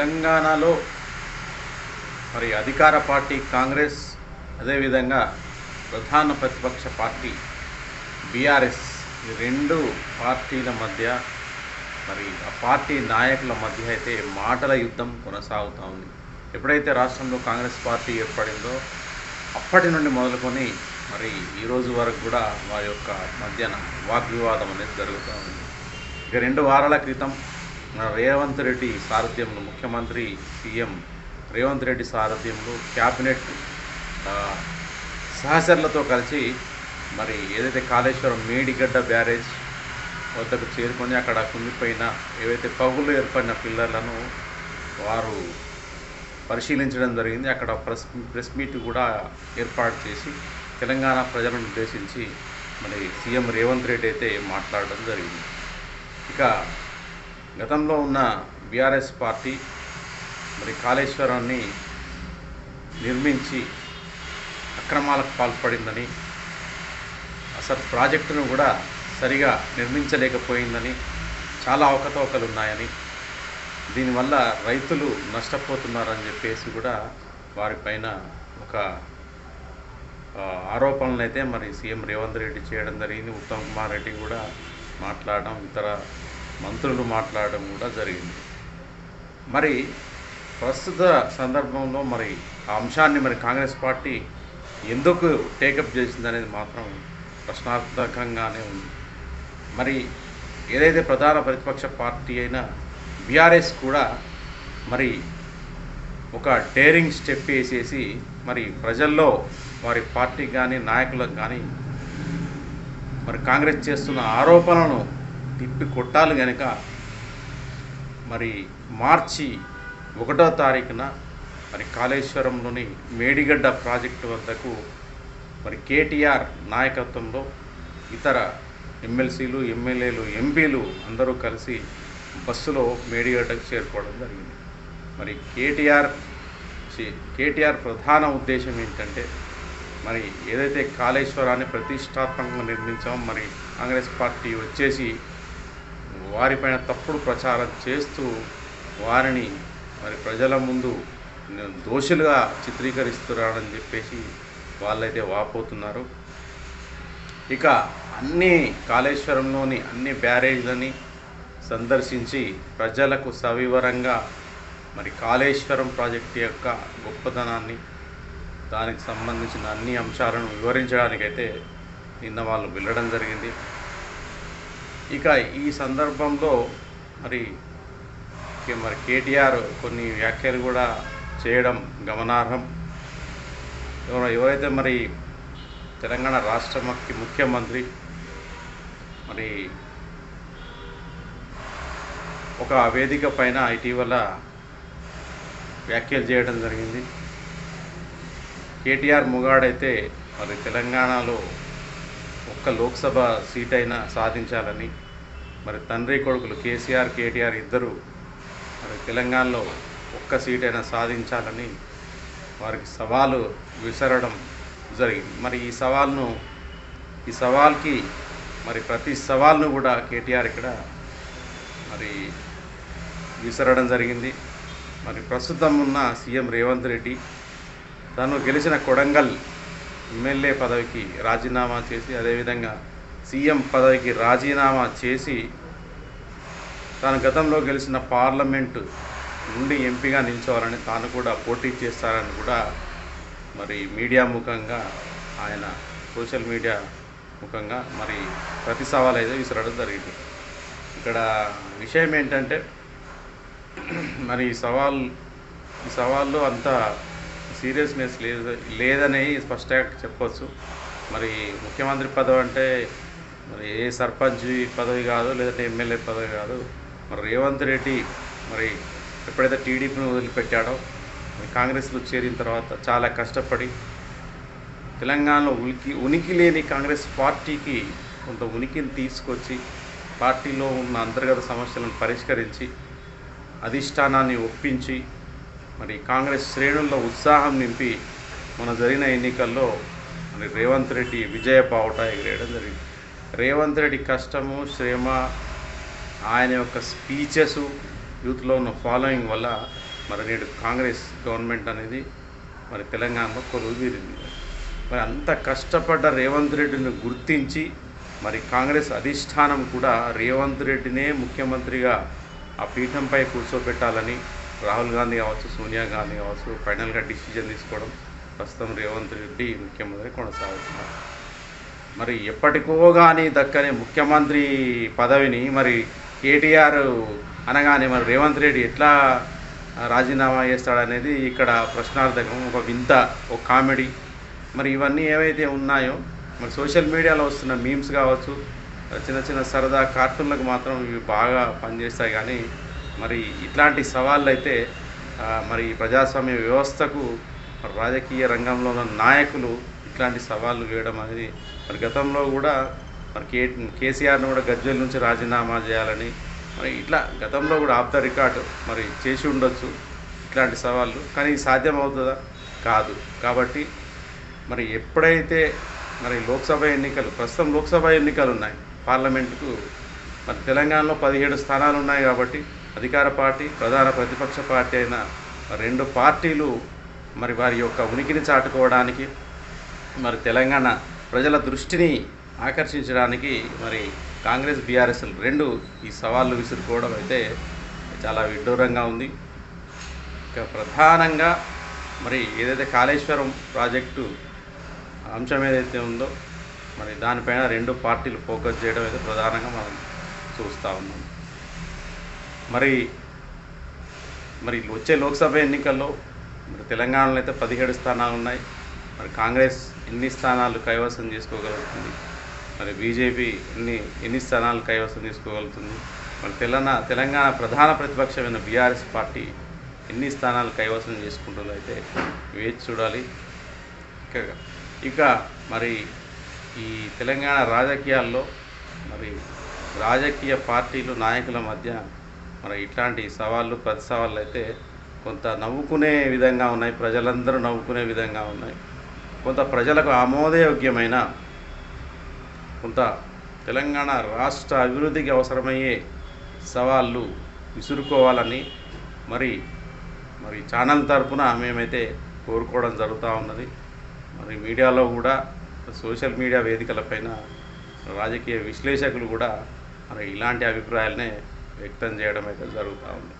తెలంగాణలో మరి అధికార పార్టీ కాంగ్రెస్ అదేవిధంగా ప్రధాన ప్రతిపక్ష పార్టీ బీఆర్ఎస్ ఈ రెండు పార్టీల మధ్య మరి ఆ పార్టీ నాయకుల మధ్య అయితే మాటల యుద్ధం కొనసాగుతూ ఉంది. ఎప్పుడైతే రాష్ట్రంలో కాంగ్రెస్ పార్టీ ఏర్పడిందో అప్పటి నుండి మొదలుకొని మరి ఈరోజు వరకు కూడా వారి యొక్క మధ్యన వాగ్వివాదం అనేది జరుగుతూ ఉంది. ఇక రెండు వారాల క్రితం రేవంత్ రెడ్డి సారథ్యంలో ముఖ్యమంత్రి సీఎం రేవంత్ రెడ్డి సారథ్యంలో క్యాబినెట్ సహచరులతో కలిసి మరి ఏదైతే కాళేశ్వరం మేడిగడ్డ బ్యారేజ్ వద్దకు చేరుకొని అక్కడ కుంగిపోయిన ఏవైతే పగులు ఏర్పడిన పిల్లర్లను వారు పరిశీలించడం జరిగింది. అక్కడ ప్రెస్ ప్రెస్ మీట్ కూడా ఏర్పాటు చేసి తెలంగాణ ప్రజలను ఉద్దేశించి మరి సీఎం రేవంత్ రెడ్డి అయితే మాట్లాడడం జరిగింది. ఇక గతంలో ఉన్న బీఆర్ఎస్ పార్టీ మరి కాళేశ్వరాన్ని నిర్మించి అక్రమాలకు పాల్పడిందని అసలు ప్రాజెక్టును కూడా సరిగా నిర్మించలేకపోయిందని చాలా అవకతవకలు ఉన్నాయని దీనివల్ల రైతులు నష్టపోతున్నారని చెప్పేసి కూడా వారిపైన ఒక ఆరోపణలు అయితే మరి సీఎం రేవంత్ రెడ్డి చేయడం జరిగింది. ఉత్తమ్ కుమార్ రెడ్డి కూడా మాట్లాడడం ఇతర మంత్రులు మాట్లాడడం కూడా జరిగింది. మరి ప్రస్తుత సందర్భంలో మరి ఆ అంశాన్ని మరి కాంగ్రెస్ పార్టీ ఎందుకు టేకప్ చేసింది అనేది మాత్రం ప్రశ్నార్థకంగానే ఉంది. మరి ఏదైతే ప్రధాన ప్రతిపక్ష పార్టీ అయిన బీఆర్ఎస్ కూడా మరి ఒక డేరింగ్ స్టెప్ వేసేసి మరి ప్రజల్లో వారి పార్టీకి కానీ నాయకులకు కానీ మరి కాంగ్రెస్ చేస్తున్న ఆరోపణలను తిప్పి కొట్టాలి కనుక మరి మార్చి ఒకటో తారీఖున మరి కాళేశ్వరంలోని మేడిగడ్డ ప్రాజెక్టు వద్దకు మరి కేటీఆర్ నాయకత్వంలో ఇతర ఎమ్మెల్సీలు ఎమ్మెల్యేలు ఎంపీలు అందరూ కలిసి బస్సులో మేడిగడ్డకు చేరుకోవడం జరిగింది. మరి కేటీఆర్ కేటీఆర్ ప్రధాన ఉద్దేశం ఏంటంటే మరి ఏదైతే కాళేశ్వరాన్ని ప్రతిష్టాత్మకంగా నిర్మించామో మరి కాంగ్రెస్ పార్టీ వచ్చేసి వారిపైన తప్పుడు ప్రచారం చేస్తూ వారిని మరి ప్రజల ముందు దోషులుగా చిత్రీకరిస్తున్నారని చెప్పేసి వాళ్ళైతే వాపోతున్నారు. ఇక అన్ని కాళేశ్వరంలోని అన్ని బ్యారేజ్లని సందర్శించి ప్రజలకు సవివరంగా మరి కాళేశ్వరం ప్రాజెక్టు యొక్క గొప్పతనాన్ని దానికి సంబంధించిన అన్ని అంశాలను వివరించడానికైతే నిన్న వాళ్ళు వెళ్ళడం జరిగింది. ఇక ఈ సందర్భంలో మరి మరి కేటీఆర్ కొన్ని వ్యాఖ్యలు కూడా చేయడం గమనార్హం. ఎవరైతే మరి తెలంగాణ రాష్ట్ర ముఖ్యమంత్రి మరి ఒక వేదిక పైన ఇటీవల వ్యాఖ్యలు చేయడం జరిగింది. కేటీఆర్ ముగాడైతే మరి తెలంగాణలో ఒక్క లోక్సభ సీట్ అయినా సాధించాలని మరి తండ్రి కొడుకులు కేసీఆర్ కేటీఆర్ ఇద్దరు మరి తెలంగాణలో ఒక్క సీట్ అయినా సాధించాలని వారికి సవాలు విసరడం జరిగింది. మరి ఈ సవాల్ను ఈ సవాల్కి మరి ప్రతి సవాల్ను కూడా కేటీఆర్ ఇక్కడ మరి విసరడం జరిగింది. మరి ప్రస్తుతం ఉన్న సీఎం రేవంత్ రెడ్డి తను గెలిచిన కొడంగల్ ఎమ్మెల్యే పదవికి రాజీనామా చేసి అదేవిధంగా సీఎం పదవికి రాజీనామా చేసి తాను గతంలో గెలిచిన పార్లమెంటు నుండి ఎంపీగా నిల్చోవాలని తాను కూడా పోటీ చేస్తారని కూడా మరి మీడియా ముఖంగా ఆయన సోషల్ మీడియా ముఖంగా మరి ప్రతి సవాల్ అయితే విసరడం జరిగింది. ఇక్కడ విషయం ఏంటంటే మరి ఈ సవాల్ ఈ సవాళ్ళు అంత సీరియస్నెస్ లేదు లేదని స్పష్టంగా చెప్పవచ్చు మరి ముఖ్యమంత్రి పదవి అంటే మరి ఏ సర్పంచ్ పదవి కాదు లేదంటే ఎమ్మెల్యే పదవి కాదు. మరి రేవంత్ రెడ్డి మరి ఎప్పుడైతే టీడీపీని వదిలిపెట్టాడో కాంగ్రెస్లో చేరిన తర్వాత చాలా కష్టపడి తెలంగాణలో ఉనికి ఉనికి లేని కాంగ్రెస్ పార్టీకి కొంత ఉనికిని తీసుకొచ్చి పార్టీలో ఉన్న అంతర్గత సమస్యలను పరిష్కరించి అధిష్టానాన్ని ఒప్పించి మరి కాంగ్రెస్ శ్రేణుల్లో ఉత్సాహం నింపి మన జరిగిన ఎన్నికల్లో మరి రేవంత్ రెడ్డి విజయ బావుట ఎగిరేయడం జరిగింది. రేవంత్ రెడ్డి కష్టము శ్రమ ఆయన యొక్క స్పీచెస్ యూత్లో ఉన్న ఫాలోయింగ్ వల్ల మరి నేడు కాంగ్రెస్ గవర్నమెంట్ అనేది మరి తెలంగాణలో కొలువు తీరింది. మరి అంత కష్టపడ్డ రేవంత్ రెడ్డిని గుర్తించి మరి కాంగ్రెస్ అధిష్టానం కూడా రేవంత్ రెడ్డినే ముఖ్యమంత్రిగా ఆ పీఠంపై కూర్చోబెట్టాలని రాహుల్ గాంధీ కావచ్చు సోనియా గాంధీ కావచ్చు ఫైనల్గా డిసిజన్ తీసుకోవడం ప్రస్తుతం రేవంత్ రెడ్డి ముఖ్యమంత్రి కొనసాగుతున్నారు. మరి ఎప్పటికో కానీ దక్కని ముఖ్యమంత్రి పదవిని మరి కేటీఆర్ అనగానే మరి రేవంత్ రెడ్డి ఎట్లా రాజీనామా చేస్తాడనేది ఇక్కడ ప్రశ్నార్థకం ఒక వింత ఒక కామెడీ. మరి ఇవన్నీ ఏవైతే ఉన్నాయో మరి సోషల్ మీడియాలో వస్తున్న మీమ్స్ కావచ్చు చిన్న చిన్న సరదా కార్టూన్లకు మాత్రం ఇవి బాగా పనిచేస్తాయి. కానీ మరి ఇట్లాంటి సవాళ్ళు అయితే మరి ప్రజాస్వామ్య వ్యవస్థకు మరి రాజకీయ రంగంలో ఉన్న నాయకులు ఇట్లాంటి సవాళ్ళు వేయడం అనేది మరి గతంలో కూడా మరి కే కేసీఆర్ను కూడా గజ్వెల్ నుంచి రాజీనామా చేయాలని మరి ఇట్లా గతంలో కూడా ఆఫ్ ద రికార్డు మరి చేసి ఉండొచ్చు ఇట్లాంటి సవాళ్ళు. కానీ సాధ్యం అవుతుందా కాదు. కాబట్టి మరి ఎప్పుడైతే మరి లోక్సభ ఎన్నికలు ప్రస్తుతం లోక్సభ ఎన్నికలు ఉన్నాయి పార్లమెంటుకు మరి తెలంగాణలో పదిహేడు స్థానాలు ఉన్నాయి కాబట్టి అధికార పార్టీ ప్రధాన ప్రతిపక్ష పార్టీ అయిన రెండు పార్టీలు మరి వారి యొక్క ఉనికిని చాటుకోవడానికి మరి తెలంగాణ ప్రజల దృష్టిని ఆకర్షించడానికి మరి కాంగ్రెస్ బీఆర్ఎస్ రెండు ఈ సవాళ్ళు విసురుకోవడం అయితే చాలా విడ్డూరంగా ఉంది. ఇక ప్రధానంగా మరి ఏదైతే కాళేశ్వరం ప్రాజెక్టు అంశం ఏదైతే ఉందో మరి దానిపైన రెండు పార్టీలు ఫోకస్ చేయడం అయితే ప్రధానంగా మనం చూస్తూ ఉన్నాం. మరి మరి వచ్చే లోక్సభ ఎన్నికల్లో మరి తెలంగాణలో అయితే పదిహేడు స్థానాలు ఉన్నాయి. మరి కాంగ్రెస్ ఎన్ని స్థానాలు కైవసం చేసుకోగలుగుతుంది? మరి బీజేపీ ఎన్ని ఎన్ని స్థానాలు కైవసం చేసుకోగలుగుతుంది? మరి తెలంగాణ తెలంగాణ ప్రధాన ప్రతిపక్షమైన బీఆర్ఎస్ పార్టీ ఎన్ని స్థానాలు కైవసం చేసుకుంటుందో అయితే వేచి చూడాలి. ఇక ఇక మరి ఈ తెలంగాణ రాజకీయాల్లో మరి రాజకీయ పార్టీలు నాయకుల మధ్య మరి ఇట్లాంటి సవాళ్ళు ప్రతి సవాళ్ళు అయితే కొంత నవ్వుకునే విధంగా ఉన్నాయి. ప్రజలందరూ నవ్వుకునే విధంగా ఉన్నాయి. కొంత ప్రజలకు ఆమోదయోగ్యమైన కొంత తెలంగాణ రాష్ట్ర అభివృద్ధికి అవసరమయ్యే సవాళ్ళు విసురుకోవాలని మరి మరి ఛానల్ తరపున మేమైతే కోరుకోవడం జరుగుతూ ఉన్నది. మరి మీడియాలో కూడా సోషల్ మీడియా వేదికలపైన రాజకీయ విశ్లేషకులు కూడా మరి ఇలాంటి అభిప్రాయాలనే వ్యక్తం చేయడం అయితే జరుగుతూ ఉంది.